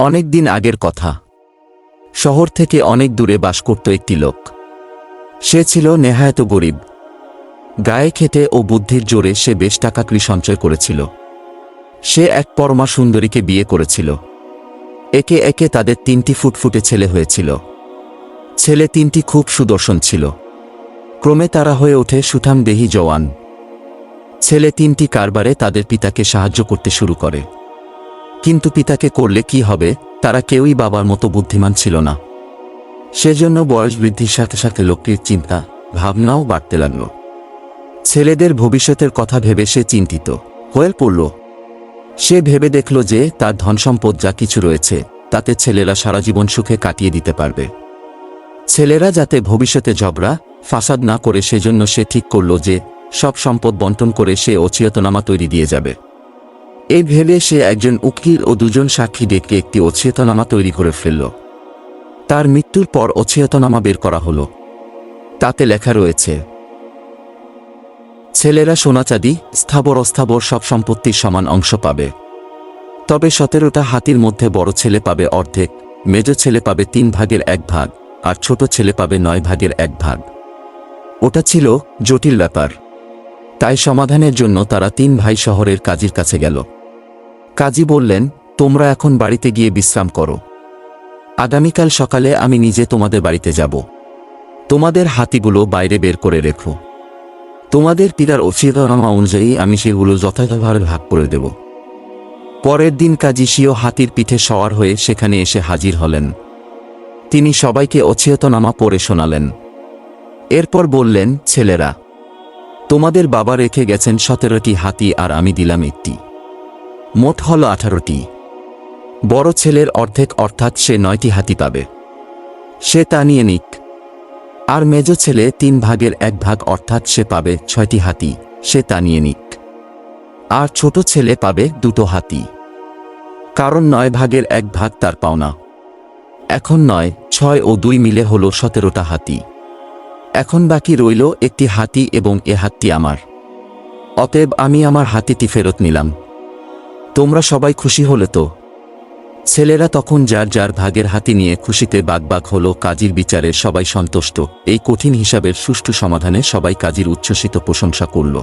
অনেক দিন আগের কথা। শহর থেকে অনেক দূরে বাস করত একটি লোক। সে ছিল নেহায়ত গরিব। গায়ে খেটে ও বুদ্ধির জোরে সে বেশ টাকা কৃ সঞ্চয় করেছিল। সে এক পরমা সুন্দরীকে বিয়ে করেছিল। একে একে তাদের তিনটি ফুটফুটে ছেলে হয়েছিল। ছেলে তিনটি খুব সুদর্শন ছিল। ক্রমে তারা হয়ে ওঠে সুঠাম দেহি জওয়ান। ছেলে তিনটি কারবারে তাদের পিতাকে সাহায্য করতে শুরু করে। কিন্তু পিতাকে করলে কি হবে, তারা কেউই বাবার মতো বুদ্ধিমান ছিল না। সেজন্য বয়স বৃদ্ধির সাথে সাথে লোকটির চিন্তা, ভাবনাও বাড়তে লাগল। ছেলেদের ভবিষ্যতের কথা ভেবে সে চিন্তিত, হয়ে পড়ল। সে ভেবে দেখল যে তার ধনসম্পদ যা কিছু রয়েছে, তাতে ছেলেরা সারা জীবন সুখে কাটিয়ে দিতে পারবে। ছেলেরা যাতে ভবিষ্যতে ঝগড়া, ফাসাদ না করে সেজন্য সে ঠিক করল যে, সব সম্পদ বন্টন করে সে অচিয়তনামা তৈরি দিয়ে যাবে। এই ভেবে সে একজন উকিল ও দুজন সাক্ষী ডেকে একটি অচিয়তনামা তৈরি করে ফেলল। তার মৃত্যুর পর অচিয়তনামা বের করা হলো। তাতে লেখা রয়েছে, ছেলেরা সোনাচাঁদি, স্থাবর অস্থাবর সব সম্পত্তির সমান অংশ পাবে। তবে সতেরোটা হাতির মধ্যে বড় ছেলে পাবে অর্ধেক, মেজ ছেলে পাবে তিন ভাগের এক ভাগ, আর ছোট ছেলে পাবে নয় ভাগের এক ভাগ। ওটা ছিল জটিল ব্যাপার। তাই সমাধানের জন্য তারা তিন ভাই শহরের কাজীর কাছে গেল। কাজী বললেন, তোমরা এখন বাড়িতে গিয়ে বিশ্রাম করো। আগামীকাল সকালে আমি নিজে তোমাদের বাড়িতে যাব। তোমাদের হাতিগুলো বাইরে বের করে রেখো। তোমাদের পিতার অচিতনামা অনুযায়ী আমি সেগুলো যথাযথভাবে ভাগ করে দেব। পরের দিন কাজী সিও হাতির পিঠে সওয়ার হয়ে সেখানে এসে হাজির হলেন। তিনি সবাইকে অচিয়তনামা পড়ে শোনালেন। এরপর বললেন, ছেলেরা, তোমাদের বাবা রেখে গেছেন সতেরোটি হাতি আর আমি দিলাম একটি। মোট হল আঠারোটি। বড় ছেলের অর্ধেক অর্থাৎ সে নয়টি হাতি পাবে। সে তা নিয়ে নিক। আর মেজ ছেলে তিন ভাগের এক ভাগ অর্থাৎ সে পাবে ছয়টি হাতি, সে তা নিয়ে নিক। আর ছোট ছেলে পাবে দুটো হাতি। কারণ নয় ভাগের এক ভাগ তার পাওনা। এখন নয়, ছয় ও দুই মিলে হল সতেরোটা হাতি। এখন বাকি রইল একটি হাতি এবং এ হাতটি আমার। অতএব আমি আমার হাতিটি ফেরত নিলাম। তোমরা সবাই খুশি হলে তো। ছেলেরা তখন যার যার ভাগের হাতি নিয়ে খুশিতে বাগবাগ হল, কাজীর বিচারে সবাই সন্তুষ্ট। এই কঠিন হিসাবের সুষ্ঠু সমাধানে সবাই কাজীর উচ্ছ্বসিত প্রশংসা করল।